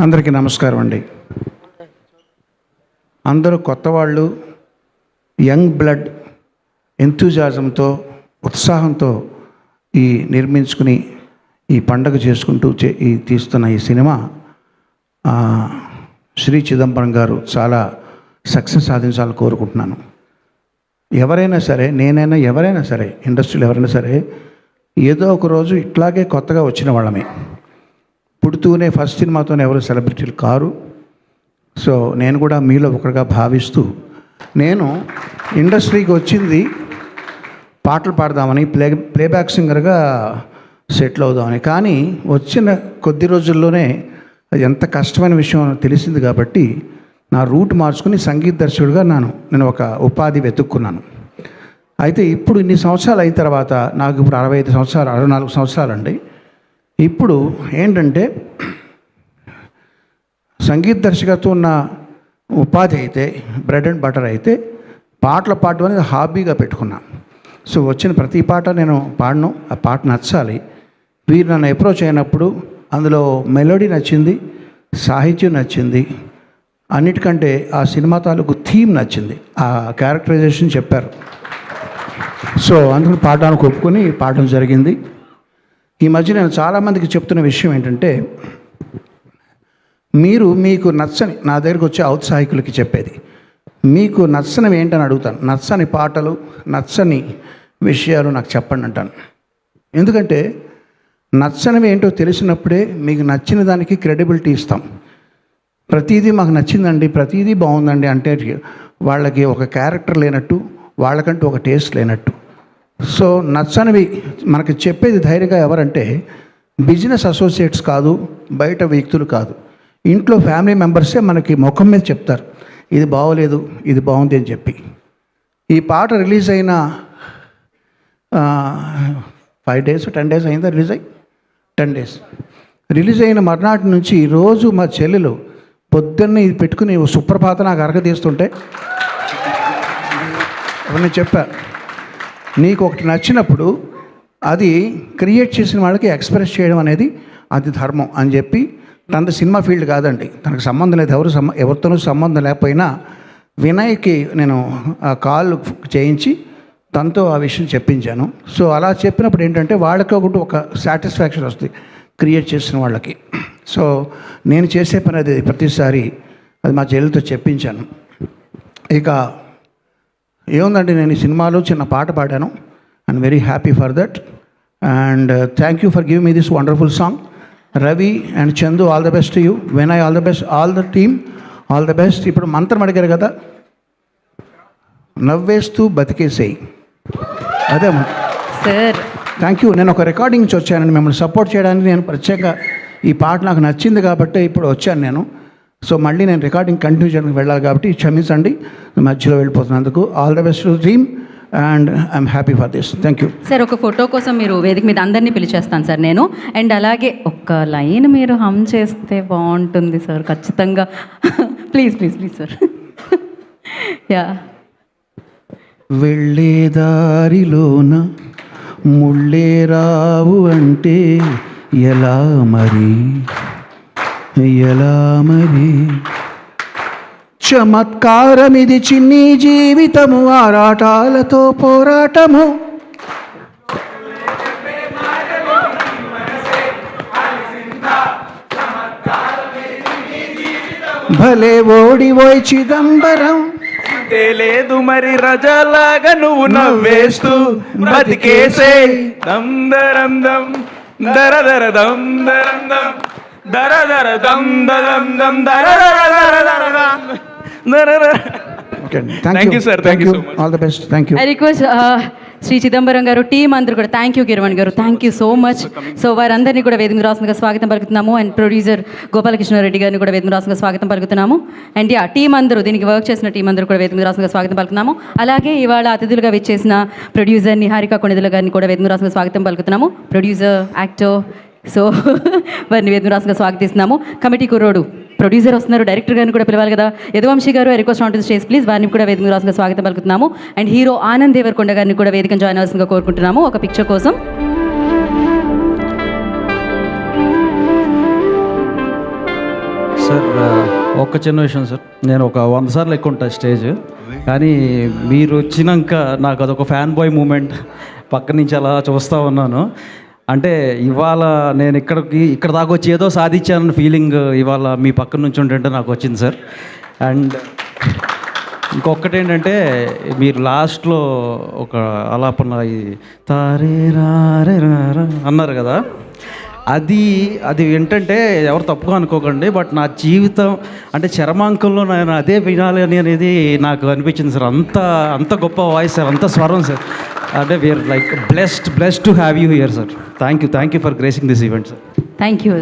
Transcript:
అందరికీ నమస్కారం అండి. అందరూ కొత్త వాళ్ళు యంగ్ బ్లడ్ ఎంతూజాజంతో ఉత్సాహంతో ఈ నిర్మించుకుని ఈ పండగ చేసుకుంటూ చే- ఈ తీస్తున్న ఈ సినిమా శ్రీ చిదంబరం గారు చాలా సక్సెస్ సాధించాలని కోరుకుంటున్నాను. ఎవరైనా సరే నేనైనా ఎవరైనా సరే ఇండస్ట్రీలో ఎవరైనా సరే ఏదో ఒక రోజు ఇట్లాగే కొత్తగా వచ్చిన వాళ్ళమే. పుడుతూనే ఫస్ట్ సినిమాతో ఎవరు సెలబ్రిటీలు కారు. సో నేను కూడా మీలో ఒకరిగా భావిస్తూ నేను ఇండస్ట్రీకి వచ్చింది పాటలు పాడదామని ప్లే ప్లేబ్యాక్ సింగర్గా సెటిల్ అవుదామని. కానీ వచ్చిన కొద్ది రోజుల్లోనే అది ఎంత కష్టమైన విషయం తెలిసింది కాబట్టి నా రూట్ మార్చుకుని సంగీత దర్శకుడిగా నాను నేను ఒక ఉపాధి వెతుక్కున్నాను. అయితే ఇప్పుడు ఇన్ని సంవత్సరాలు అయిన తర్వాత నాకు ఇప్పుడు అరవై ఐదు సంవత్సరాలు అరవై నాలుగు సంవత్సరాలండి. ఇప్పుడు ఏంటంటే సంగీత దర్శకత్వం ఉన్న ఉపాధి అయితే బ్రెడ్ అండ్ బటర్ అయితే పాటలు పాడడం అనేది హాబీగా పెట్టుకున్నా. సో వచ్చిన ప్రతి పాట నేను పాడను ఆ పాట నచ్చాలి. వీరు నన్ను అప్రోచ్ అయినప్పుడు అందులో మెలోడీ నచ్చింది సాహిత్యం నచ్చింది అన్నిటికంటే ఆ సినిమా తాలూకు థీమ్ నచ్చింది. ఆ క్యారెక్టరైజేషన్ చెప్పారు. సో అందుకని పాడడానికి ఒప్పుకొని పాడడం జరిగింది. ఈ మధ్య నేను చాలామందికి చెప్తున్న విషయం ఏంటంటే మీరు మీకు నచ్చని నా దగ్గరకు వచ్చే ఔత్సాహికులకి చెప్పేది మీకు నచ్చనివి ఏంటని అడుగుతాను. నచ్చని పాటలు నచ్చని విషయాలు నాకు చెప్పండి అంటాను. ఎందుకంటే నచ్చనివి ఏంటో తెలిసినప్పుడే మీకు నచ్చిన దానికి క్రెడిబిలిటీ ఇస్తాం. ప్రతిదీ మాకు నచ్చిందండి ప్రతిదీ బాగుందండి అంటే వాళ్ళకి ఒక క్యారెక్టర్ లేనట్టు వాళ్ళకంటూ ఒక టేస్ట్ లేనట్టు. సో నచ్చనివి మనకి చెప్పేది ధైర్యంగా ఎవరంటే బిజినెస్ అసోసియేట్స్ కాదు బయట వ్యక్తులు కాదు. ఇంట్లో ఫ్యామిలీ మెంబర్సే మనకి ముఖం మీద చెప్తారు ఇది బాగోలేదు ఇది బాగుంది అని చెప్పి. ఈ పాట రిలీజ్ అయిన ఫైవ్ డేస్ టెన్ డేస్ అయిందా రిలీజ్ అయ్యి? Ten days. రిలీజ్ అయిన మర్నాటి నుంచి రోజు మా చెల్లెలు పొద్దున్నే ఇది పెట్టుకుని ఓ సుప్రభాత నాకు అరగదీస్తుంటే నేను చెప్పాను నీకు ఒకటి నచ్చినప్పుడు అది క్రియేట్ చేసిన వాళ్ళకి ఎక్స్ప్రెస్ చేయడం అనేది అది ధర్మం అని చెప్పి తనది సినిమా ఫీల్డ్ కాదండి. తనకు సంబంధం లేదు. ఎవరు సంబ ఎవరితోనూ సంబంధం లేకపోయినా వినయ్కి నేను ఆ కాల్ చేయించి తనతో ఆ విషయం చెప్పించాను. సో అలా చెప్పినప్పుడు ఏంటంటే వాళ్ళకి ఒకటి ఒక సాటిస్ఫాక్షన్ వస్తుంది క్రియేట్ చేసిన వాళ్ళకి. సో నేను చేసే పని అది ప్రతిసారి అది మా చెల్లెలతో చెప్పించాను. ఇక ఏముందండి నేను ఈ సినిమాలో చిన్న పాట పాడాను. And very happy for that and thank you for give me this wonderful song Ravi and Chandu all the best you Vinay all the best all the team all the best ఇప్పుడు మంత్రం అడిగారు కదా. నవ్వేస్తూ బతికేసేయి. అదే sir thank you నేను ఒక recording నుంచి వచ్చానండి. మిమ్మల్ని సపోర్ట్ చేయడానికి నేను ప్రత్యేక ఈ పాట నాకు నచ్చింది కాబట్టి ఇప్పుడు వచ్చాను నేను. సో మళ్ళీ నేను రికార్డింగ్ కంటిన్యూ చేయడానికి వెళ్ళాలి కాబట్టి క్షమించండి మధ్యలో వెళ్ళిపోతున్నందుకు. All the best dream and I'm happy for this thank you sir ఒక ఫోటో కోసం మీరు వేదిక మీద అందరినీ పిలిచేస్తాను సార్ నేను. అండ్ అలాగే ఒక్క లైన్ మీరు హమ్ చేస్తే బాగుంటుంది సార్ ఖచ్చితంగా. ప్లీజ్ ప్లీజ్ ప్లీజ్ సార్ యా వెళ్ళే దారిలోన ముళ్ళే రావు అంటే ఎలా మరి? ఎలా మరి చమత్కారం ఇది చిన్ని జీవితము ఆరాటాలతో పోరాటము. భలే ఓడివోయ్ చిదంబరం. లేదు మరి రజలాగా నువ్వు నవ్వేస్తూ బతికేసే దమ్ దరం దం దర దర దం దరం దం దర దర దం దరం దం దర దర దర దర దం దర sir. Thank you so much. All the best thank you I request Shri Chidambaram గారు టీం అందరూ కూడా. థ్యాంక్ యూ కిరవణ్ గారు. Thank you so much so వారందరినీ కూడా వేదిక రాసుగా స్వాగతం పలుకుతున్నాము. అండ్ ప్రొడ్యూసర్ గోపాలకృష్ణారెడ్డి గారిని కూడా వేదిక రాసుగా స్వాగతం పలుకుతున్నాము. అండ్ యా టీం అందరూ దీనికి వర్క్ చేసిన టీం అందరూ కూడా వేదిక రాసుగా స్వాగతం పలుకుతున్నాము. అలాగే ఇవాళ అతిథులుగా విచ్చేసిన ప్రొడ్యూసర్ నిహారిక కొణిదల గారిని కూడా వేదిక రాసుగా స్వాగతం పలుకుతున్నాము. ప్రొడ్యూసర్ యాక్టర్ సో వారిని వేదిక రాసుగా స్వాగతిస్తున్నాము. కమిటీ కుర్రోడు ప్రొడ్యూసర్ వస్తున్నారు డైరెక్టర్ గారిని కూడా పిలవాలి కదా. యదువంశీ గారు request on to stage please వారిని కూడా వేదిక రాసుగా స్వాగతం పలుకుతున్నాము. అండ్ హీరో ఆనంద్ దేవరకొండ గారిని కూడా వేదిక జాయిన్ అవ్వాల్సిందిగా కోరుకుంటున్నాము. ఒక పిక్చర్ కోసం. సార్ uh, ఒక్క చిన్న విషయం సార్ నేను ఒక వంద సార్లు ఎక్కువ ఉంటాను స్టేజ్. కానీ మీరు వచ్చినాక నాకు అదొక ఫ్యాన్ బాయ్ మూమెంట్ పక్క నుంచి అలా చూస్తూ ఉన్నాను. అంటే ఇవాళ నేను ఇక్కడికి ఇక్కడ దాకా వచ్చి ఏదో సాధించానన్న ఫీలింగ్ ఇవాళ మీ పక్క నుంచి ఉంటుంటే నాకు వచ్చింది సార్. అండ్ ఇంకొకటి ఏంటంటే మీరు లాస్ట్లో ఒక ఆలాపన తారే రారే రారా అన్నారు కదా. అది అది ఏంటంటే ఎవరు తప్పుగా అనుకోకండి బట్ నా జీవితం అంటే చరమాంకంలో నేను అదే వినాలి అని అనేది నాకు అనిపించింది సార్. అంత అంత గొప్ప వాయిస్ సార్ అంత స్వరం sir. Uh, and we are like blessed, blessed to have you here, sir. Thank you. Thank you for gracing this event, sir. Thank you.